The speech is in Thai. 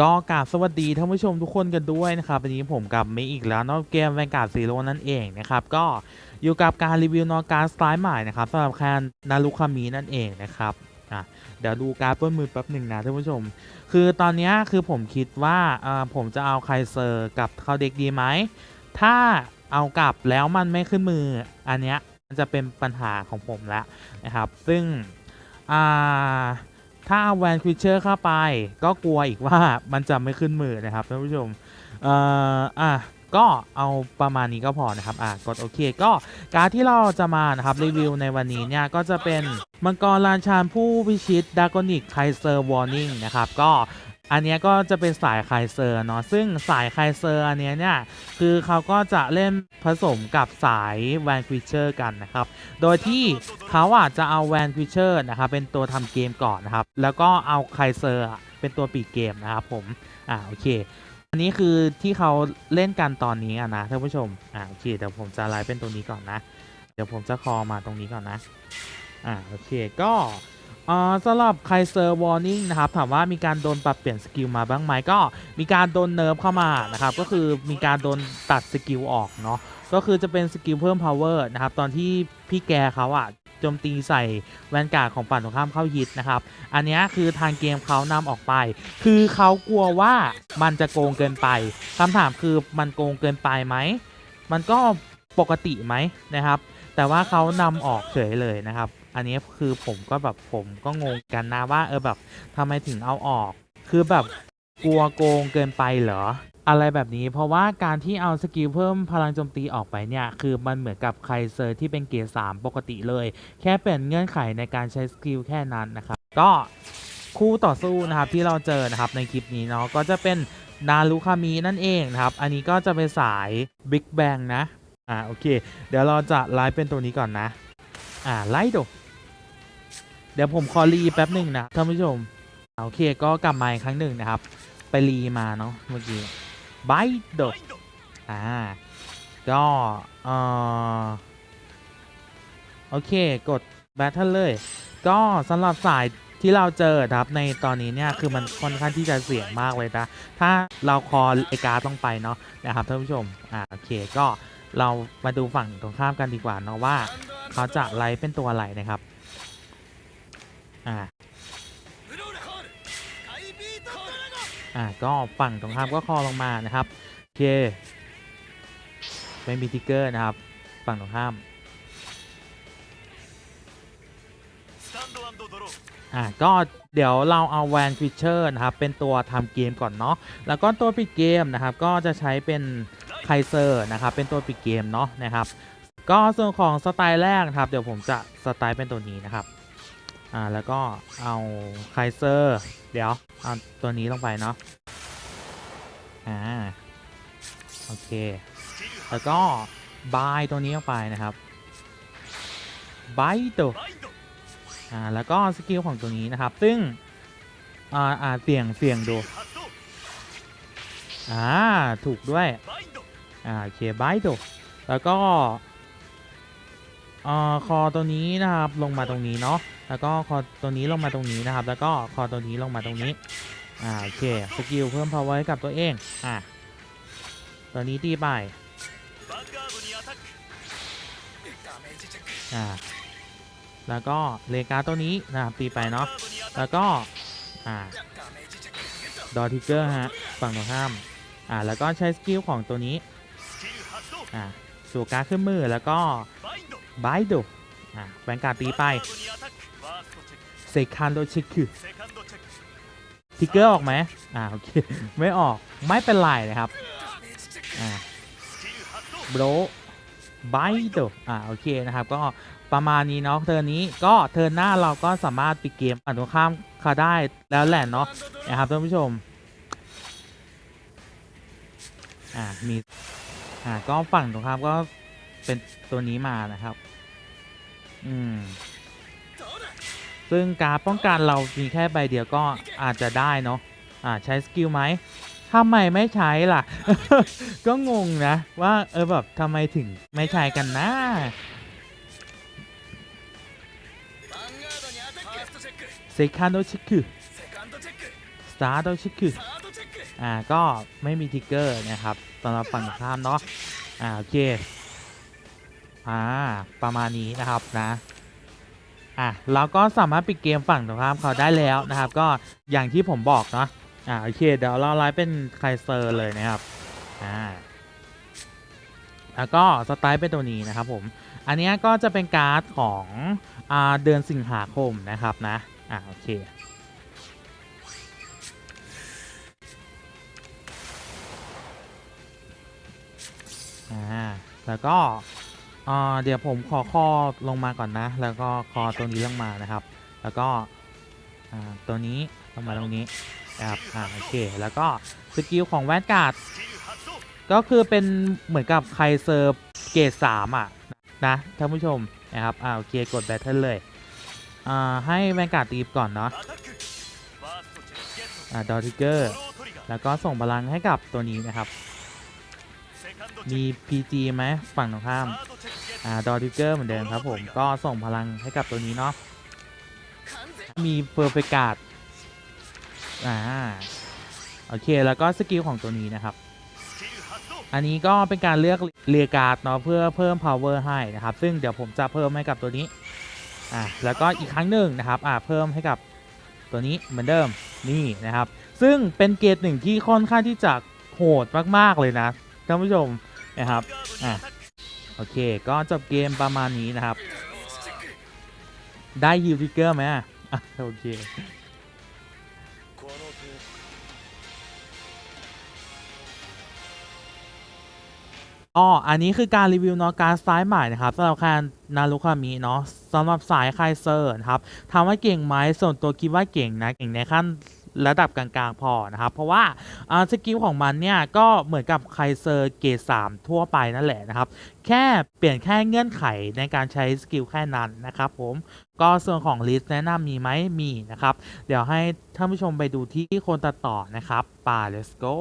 ก็กราบสวัสดีท่านผู้ชมทุกคนกันด้วยนะครับวันนี้ผมกับมิอีกแล้วนอกเกมแวนการ์ดซีโร่นั่นเองนะครับก็อยู่กับการรีวิวนอการสไตล์ใหม่นะครับสำหรับแคนนารุคามินั่นเองนะครับอะเดี๋ยวดูการ์ดต้นมือแป๊บหนึ่งนะท่านผู้ชม คือตอนนี้คือผมคิดว่าอ่าผมจะเอาไคเซอร์กับเข้าเด็กดีไหมถ้าเอากลับแล้วมันไม่ขึ้นมืออันเนี้ยมันจะเป็นปัญหาของผมแล้วนะครับ ซึ่งอ่า ถ้าเอาแวนควิเชอร์เข้าไป ก็กลัวอีกว่ามันจะไม่ขึ้นมือนะครับท่านผู้ชมเอ่ออะก็เอาประมาณนี้ก็พอนะครับ อะกดโอเค ก็การที่เราจะมานะครับรีวิวในวันนี้เนี่ยก็จะเป็นมังกรลานชานผู้พิชิตดากอนิกไคเซอร์วอร์นิ่งนะครับ ก็ อันนี้ก็จะเป็นสายไคเซอร์เนาะซึ่งสายไคเซอร์อันนี้เนี่ยคือเขาก็จะเล่นผสมกับสายแวนควิเชอร์กันนะครับ โดยที่เขาอะจะเอาแวนควิเชอร์นะครับเป็นตัวทำเกมก่อนนะครับ แล้วก็เอาไคเซอร์เป็นตัวปีกเกมนะครับผมอ่าโอเค อันนี้คือที่เขาเล่นกันตอนนี้นะท่านผู้ชมอ่าโอเคเดี๋ยวผมจะไลฟ์เป็นตรงนี้ก่อนนะ เดี๋ยวผมจะคอมาตรงนี้ก่อนนะอ่าโอเคก็ อ่อสำหรับไคเซอร์วอร์นิ่งนะครับถามว่ามีการโดนปรับเปลี่ยนสกิลมาบ้างไหมก็มีการโดนเนิร์ฟเข้ามานะครับก็คือมีการโดนตัดสกิลออกเนาะก็คือจะเป็นสกิลเพิ่ม power นะครับตอนที่พี่แกเขาอะโจมตีใส่แวนการ์ดของฝั่งตรงข้ามเข้าฮิตนะครับ อันนี้คือทางเกมเขานำออกไป คือเขากลัวว่ามันจะโกงเกินไปคำถามคือมันโกงเกินไปไหม มันก็ปกติไหมนะครับ แต่ว่าเขานำออกเฉยเลยนะครับ อันนี้คือผมก็แบบผมก็งงกันนะว่า เออแบบทำไมถึงเอาออก คือแบบกลัวโกงเกินไปเหรอ อะไรแบบนี้เพราะว่าการที่เอาสกิลเพิ่มพลังโจมตีออกไปเนี่ย คือมันเหมือนกับไคเซอร์ที่เป็นเกียร์3ปกติเลย แค่เปลี่ยนเงื่อนไขในการใช้สกิลแค่นั้นนะครับ ก็คู่ต่อสู้นะครับที่เราเจอนะครับในคลิปนี้เนาะก็จะเป็นนารุคามีนั่นเองนะครับ อันนี้ก็จะเป็นสายบิ๊กแบงนะ อ่าโอเค เดี๋ยวเราจะไลฟ์เป็นตัวนี้ก่อนนะ อ่าไลฟ์ดูเดี๋ยวผมขอรีแป๊บหนึ่งนะท่านผู้ชมโอเคก็กลับมาอีกครั้งหนึ่งนะครับ ไปรีมาเนาะเมื่อกี้ไบโดอ่าก็เออโอเคกดแบทเทิลเลย ก็สำหรับสายที่เราเจอครับในตอนนี้เนี่ยคือมันค่อนข้างที่จะเสี่ยงมากเลยนะ ถ้าเราคอไอการดต้องไปเนาะนะครับท่านผู้ชมอ่าโอเคก็ เรามาดูฝั่งตรงข้ามกันดีกว่าเนาะว่า เขาจะไลฟ์เป็นตัวอะไรนะครับ อ่า อ่า ก็ฝั่งตรงข้ามก็คอลงมานะครับโอเคไม่มีทิกเกอร์นะครับ ฝั่งตรงข้าม อะก็เดี๋ยวเราเอาแวนฟิชเชอร์นะครับ เป็นตัวทำเกมก่อนเนาะ แล้วก็ตัวปิดเกมนะครับ ก็จะใช้เป็น ไคเซอร์นะครับเป็นตัวปิดเกมเนาะนะครับก็ส่วนของสไตล์แรกนะครับ เดี๋ยวผมจะสไตล์เป็นตัวนี้นะครับอ่าแล้วก็เอาไคเซอร์เดี๋ยวเอาตัวนี้ลงไปเนาะอ่าโอเค แล้วก็บายตัวนี้ลงไปนะครับบายตัวอ่าแล้วก็สกิลของตัวนี้นะครับ ซึ่งอ่าอ่าเสี่ยงเสี่ยงดูอ่าถูกด้วย อ่าโอเคบายดูแล้วก็อ่าคอตัวนี้นะครับลงมาตรงนี้เนาะแล้วก็คอตัวนี้ลงมาตรงนี้นะครับ แล้วก็คอตัวนี้ลงมาตรงนี้อ่าโอเคสกิลเพิ่ม power ให้กับตัวเองอ่าตัวนี้ตีไปอ่าแล้วก็เลกาตัวนี้นะครับตีไปเนาะแล้วก็อ่าดอทิเกอร์ฮะฝั่งตรงข้ามอ่าแล้วก็ใช้สกิลของตัวนี้ อ่าสู่การขึ้นมือแล้วก็บายดูอ่าแบงการตีไปเซคันโดชิคือทิกเกอร์ออกไหมอ่าโอเค ไม่ออกไม่เป็นไรนะครับอ่าโบรบายดูอ่าโอเคนะครับ ก็ประมาณนี้เนาะเทิร์นี้ก็เทิร์หน้าเราก็สามารถปิดเกมฝั่งตรงข้ามเขาได้แล้วแหละเนาะนะครับท่านผู้ชมอ่ามี อ่าก็ฝั่งตรงข้ามก็เป็นตัวนี้มานะครับ อืม ซึ่งการป้องกันเรามีแค่ใบเดียวก็อาจจะได้เนาะอ่าใช้สกิลไหมทำไมไม่ใช้ล่ะ ก็งงนะ ว่าเออแบบทำไมถึงไม่ใช้กันนะเซคันโดชิคุสตาร์โดชิคุ อ่าก็ไม่มีทิกเกอร์นะครับสำหรับฝั่งตรงข้ามเนาะอ่าโอเคอ่าประมาณนี้นะครับนะอะเราก็สามารถปิดเกมฝั่งตรงข้ามเขาได้แล้วนะครับ ก็อย่างที่ผมบอกเนาะอ่าโอเคเดี๋ยวเราไลฟ์เป็นไคเซอร์เลยนะครับอ่าแล้วก็สไตล์เป็นตัวนี้นะครับผม อันนี้ก็จะเป็นการ์ดของอ่าเดือนสิงหาคมนะครับนะอ่าโอเค อ่าแล้วก็เดี๋ยวผมขอคอลงมาก่อนนะ แล้วก็คอตัวนี้ลงมานะครับ แล้วก็ตัวนี้ลงมาตรงนี้นะครับอ่าโอเคแล้วก็สกิลของแวนการ์ดก็คือเป็นเหมือนกับใครเซิร์ฟเกรดสามอะนะท่านผู้ชมนะครับอ่าโอเคกดแบทเทิลเลยอ่าให้แวนการ์ดตีบก่อนเนาะอ่าดอทิเกอร์แล้วก็ส่งพลังให้กับตัวนี้นะครับ มี PG ไหมฝั่งตรงข้ามอ่าดอทิเกอร์เหมือนเดิมครับผมก็ส่งพลังให้กับตัวนี้เนาะมีเพอร์เฟกาดอ่าโอเคแล้วก็สกิลของตัวนี้นะครับ อันนี้ก็เป็นการเลือกเรียการ์ดเนาะเพื่อเพิ่ม power ให้นะครับ ซึ่งเดี๋ยวผมจะเพิ่มให้กับตัวนี้อ่าแล้วก็อีกครั้งหนึ่งนะครับอ่าเพิ่มให้กับตัวนี้เหมือนเดิมนี่นะครับ ซึ่งเป็นเกรดหนึ่งที่ค่อนข้างที่จะโหดมากๆเลยนะ ท่านผู้ชมนะครับอะโอเค ก็จบเกมประมาณนี้นะครับ ได้ฮิวทิกเกอร์ไหมอะโอเคอ๋อ อันนี้คือการรีวิวนาะการสไตล์ใหม่นะครับสำหรับแคนนารุคามิเนาะสำหรับสายไคเซอร์นะครับถามว่าเก่งไหมส่วนตัวคิดว่าเก่งนะ เก่งในขั้น ระดับกลางๆพอนะครับ เพราะว่าสกิลของมันเนี่ยก็เหมือนกับไคเซอร์เกรด3ทั่วไปนั่นแหละนะครับ แค่เปลี่ยนแค่เงื่อนไขในการใช้สกิลแค่นั้นนะครับผมก็ส่วนของลิสต์แนะนำมีไหมมีนะครับ เดี๋ยวให้ท่านผู้ชมไปดูที่คนตัดต่อนะครับป่า let's go